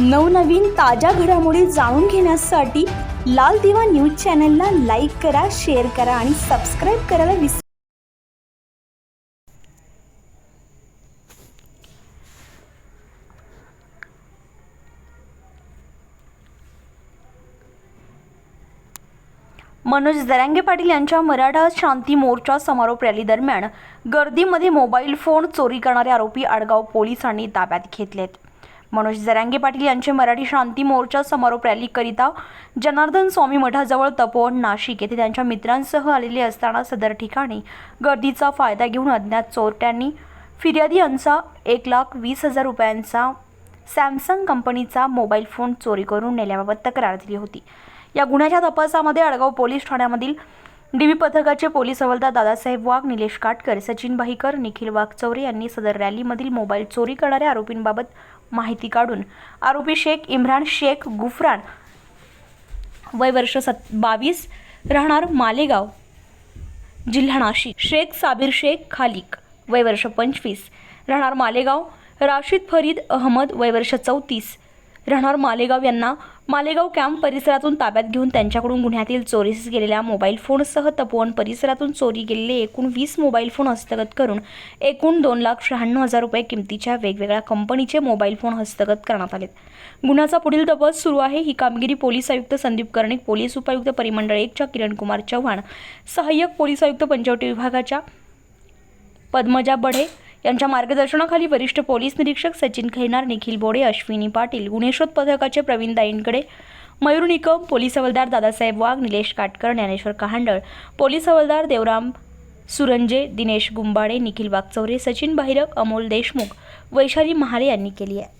नवनवीन ताज्या घडामोडी जाणून घेण्यासाठी लाल दिवा न्यूज चॅनलला लाईक करा शेअर करा आणि सबस्क्राईब करायला विसरू मनोज दरांगे पाटील यांच्या मराठा शांती मोर्चा समारोप रॅली दरम्यान गर्दीमध्ये मोबाईल फोन चोरी करणारे आरोपी आडगाव पोलिसांनी ताब्यात घेतलेत. मनोज जरांगे पाटील यांचे मराठी शांती मोर्चा समारोप रॅलीकरिता जनार्दन स्वामी मठाजवळ तपोवन नाशिक येथे त्यांच्या मित्रांसह आलेले असताना सदर ठिकाणी गर्दीचा फायदा घेऊन अज्ञात चोरट्यांनी फिर्यादी यांचा एक लाख वीस हजार रुपयांचा सॅमसंग कंपनीचा मोबाईल फोन चोरी करून नेल्याबाबत तक्रार दिली होती. या गुन्ह्याच्या तपासामध्ये अडगाव पोलीस ठाण्यामधील डीबी पथकाचे पोलीस हवालदार दादासाहेब वाघ निलेश काटकर सचिन भाईकर निखिल वाघचौरे यांनी सदर रॅलीमधील मोबाईल चोरी करणाऱ्या आरोपींबाबत माहिती काढून आरोपी शेख इम्रान शेख गुफरान वय वर्ष सत बावीस राहणार मालेगाव जिल्हा नाशिक. शेख साबिर शेख खालिक वय वर्ष पंचवीस राहणार मालेगाव. राशीद फरीद अहमद वय वर्ष चौतीस राहणार मालेगाव यांना मालेगाव कॅम्प परिसरातून ताब्यात घेऊन त्यांच्याकडून गुन्ह्यातील चोरीस गेलेल्या मोबाईल फोनसह तपोवन परिसरातून चोरी गेलेले एकूण वीस मोबाईल फोन हस्तगत करून एकूण दोन लाख शहाण्णव हजार रुपये किमतीच्या वेगवेगळ्या कंपनीचे मोबाईल फोन हस्तगत करण्यात आलेत. गुन्ह्याचा पुढील तपास सुरू आहे. ही कामगिरी पोलीस आयुक्त संदीप कर्णिक पोलीस उपायुक्त परिमंडळ एकच्या किरण कुमार चव्हाण सहाय्यक पोलीस आयुक्त पंचवटी विभागाच्या पद्मजा बढे यांच्या मार्गदर्शनाखाली वरिष्ठ पोलीस निरीक्षक सचिन खैनार निखिल बोडे अश्विनी पाटील गुन्हेशोध पथकाचे प्रवीण दाईंकडे मयूर निकम पोलीस हवालदार दादासाहेब वाघ निलेश काटकर ज्ञानेश्वर कहांडळ पोलीस हवालदार देवराम सुरंजे दिनेश गुंबाडे निखिल वागचौरे सचिन बाहिरक अमोल देशमुख वैशाली महाले यांनी केली आहे.